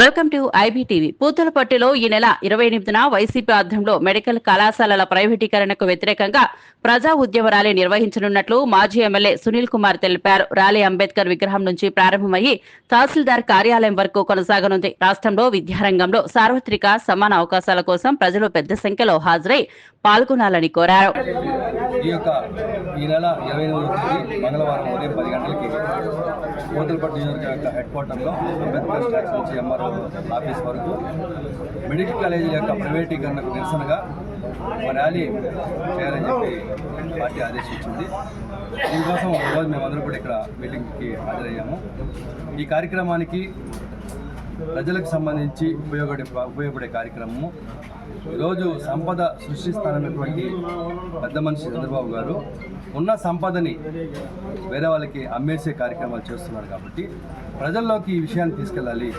Welcome to IBTV. పూతలపట్టిలో ఈ నెల ఇరవై ఎనిమిదిన వైసీపీ ఆధ్వర్యంలో మెడికల్ కళాశాలల ప్రైవేటీకరణకు వ్యతిరేకంగా ప్రజా ఉద్యమ ర్యాలీ నిర్వహించనున్నట్లు మాజీ ఎమ్మెల్యే సునీల్ కుమార్ తెలిపారు. ర్యాలీ అంబేద్కర్ విగ్రహం నుంచి ప్రారంభమయ్యి తహసీల్దార్ కార్యాలయం వరకు కొనసాగనుంది. రాష్ట్రంలో విద్యారంగంలో సార్వత్రిక సమాన అవకాశాల కోసం ప్రజలు పెద్ద సంఖ్యలో హాజరై పాల్గొనాలని కోరారు. ఈ యొక్క ఈ నెల ఇరవై ఎనిమిదవ తేదీ మంగళవారం ఉదయం పది గంటలకి కోతలపట్టు నియోజకవర్గం యొక్క హెడ్ క్వార్టర్లో అంబేద్కర్ స్టాక్స్ నుంచి ఎంఆర్ఓ ఆఫీస్ వరకు మెడికల్ కాలేజీల యొక్క ప్రైవేటీకరణకు నిరసనగా ఒక ర్యాలీ చేయాలని చెప్పి పార్టీ ఆదేశించింది. దీనికోసం ఈరోజు మేమందరం కూడా ఇక్కడ మీటింగ్కి హాజరయ్యాము. ఈ కార్యక్రమానికి ప్రజలకు సంబంధించి ఉపయోగపడే ఉపయోగపడే కార్యక్రమము. ఈరోజు సంపద సృష్టిస్తానన్నటువంటి పెద్ద మనిషి చంద్రబాబు గారు ఉన్న సంపదని వేరే వాళ్ళకి అమ్మేసే కార్యక్రమాలు చేస్తున్నారు కాబట్టి ప్రజల్లోకి ఈ విషయాన్ని తీసుకెళ్ళాలి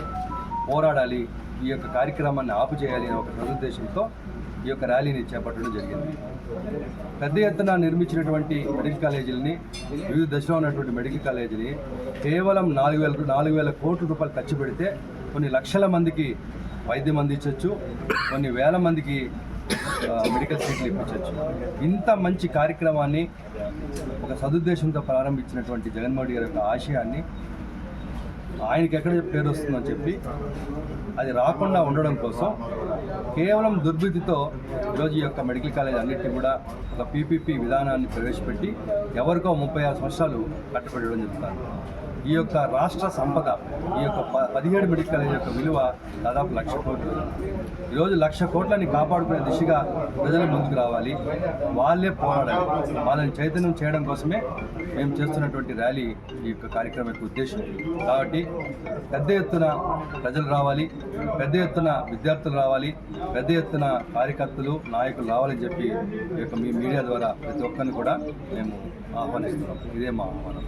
పోరాడాలి ఈ యొక్క కార్యక్రమాన్ని ఆపు చేయాలి అనే ఒక సదుద్దేశంతో ఈ యొక్క ర్యాలీని చేపట్టడం జరిగింది. పెద్ద ఎత్తున నిర్మించినటువంటి మెడికల్ కాలేజీలని వివిధ దశలో ఉన్నటువంటి మెడికల్ కాలేజీని కేవలం నాలుగు వేల నాలుగు వేల కోట్ల రూపాయలు ఖర్చు పెడితే కొన్ని లక్షల మందికి వైద్యం అందించవచ్చు కొన్ని వేల మందికి మెడికల్ సీట్లు ఇప్పించవచ్చు ఇంత మంచి కార్యక్రమాన్ని ఒక సదుద్దేశంతో ప్రారంభించినటువంటి జగన్మోహన్ గారి యొక్క ఆశయాన్ని ఆయనకి ఎక్కడ పేరు వస్తుందని చెప్పి అది రాకుండా ఉండడం కోసం కేవలం దుర్బుద్ధితో ఈరోజు ఈ యొక్క మెడికల్ కాలేజ్ అన్నింటినీ కూడా ఒక పీపీపీ విధానాన్ని ప్రవేశపెట్టి ఎవరికో ముప్పై ఆరు సంవత్సరాలు కట్టబెట్టడం చెప్తున్నారు ఈ యొక్క రాష్ట్ర సంపద ఈ యొక్క ప పదిహేడు మెడికల్ కాలేజ్ యొక్క విలువ దాదాపు లక్ష కోట్లు. ఈరోజు లక్ష కోట్లని కాపాడుకునే దిశగా ప్రజలు ముందుకు రావాలి. వాళ్ళే పోరాడాలి. వాళ్ళని చైతన్యం చేయడం కోసమే మేము చేస్తున్నటువంటి ర్యాలీ ఈ యొక్క కార్యక్రమం యొక్క ఉద్దేశం. కాబట్టి పెద్ద ఎత్తున ప్రజలు రావాలి. పెద్ద ఎత్తున విద్యార్థులు రావాలి. పెద్ద ఎత్తున కార్యకర్తలు నాయకులు రావాలని చెప్పి ఈ యొక్క మీ మీడియా ద్వారా ప్రతి ఒక్కరిని కూడా మేము ఆహ్వానిస్తున్నాం. ఇదే మా ఆహ్వానం.